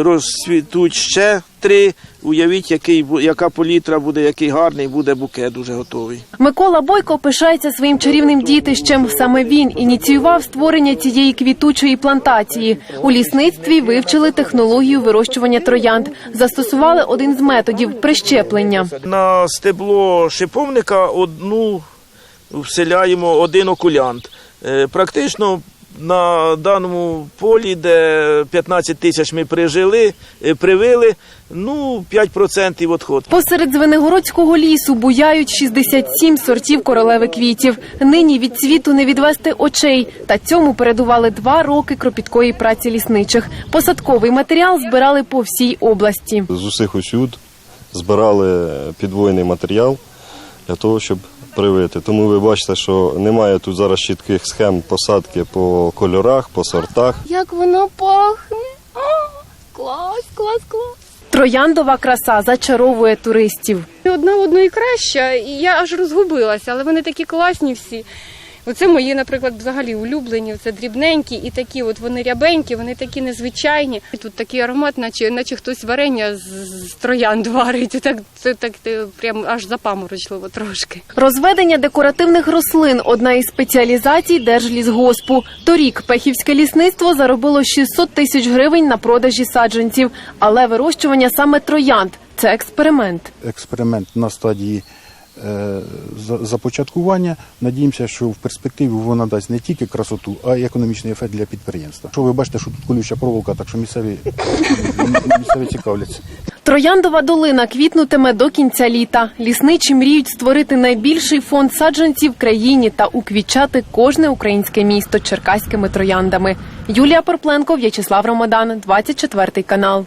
Розцвітуть ще три. Уявіть, який, яка політра буде, який гарний буде букет уже готовий. Микола Бойко пишається своїм чарівним дітищем. Саме він ініціював створення цієї квітучої плантації. У лісництві вивчили технологію вирощування троянд. Застосували один з методів прищеплення. На стебло шиповника одну вселяємо один окулянт. Е, Практично на даному полі, де 15 тисяч ми прижили, е, привили, ну 5% відход. Посеред Звенигородського лісу буяють 67 сортів королеви квітів. Нині від світу не відвести очей. Та цьому передували два роки кропіткої праці лісничих. Посадковий матеріал збирали по всій області. з усіх усюд збирали підвойний матеріал для того, щоб привити. Тому ви бачите, що немає тут зараз чітких схем посадки по кольорах, по сортах. Як воно пахне. О, клас, клас, клас. Трояндова краса зачаровує туристів. Одна одної краща, і я аж розгубилася, але вони такі класні всі. Оце мої, наприклад, взагалі улюблені. Це дрібненькі і такі, от вони рябенькі, вони такі незвичайні. І Тут такий аромат, наче, наче хтось варення з, з троянд варить. Так, це так прям аж запаморочливо трошки. Розведення декоративних рослин одна із спеціалізацій Держлісгоспу. Торік Пехівське лісництво заробило 600 тисяч гривень на продажі саджанців, але вирощування саме троянд це експеримент. експеримент на стадії започаткування. Надіємося, що в перспективі вона дасть не тільки красоту, а й економічний ефект для підприємства. Що ви бачите, що тут колюча проволока, так що місцеві, місцеві цікавляться. Трояндова долина квітнутиме до кінця літа. Лісничі мріють створити найбільший фонд саджанців в країні та уквічати кожне українське місто черкаськими трояндами. Юлія Порпленко, В'ячеслав Ромадан, 24 канал.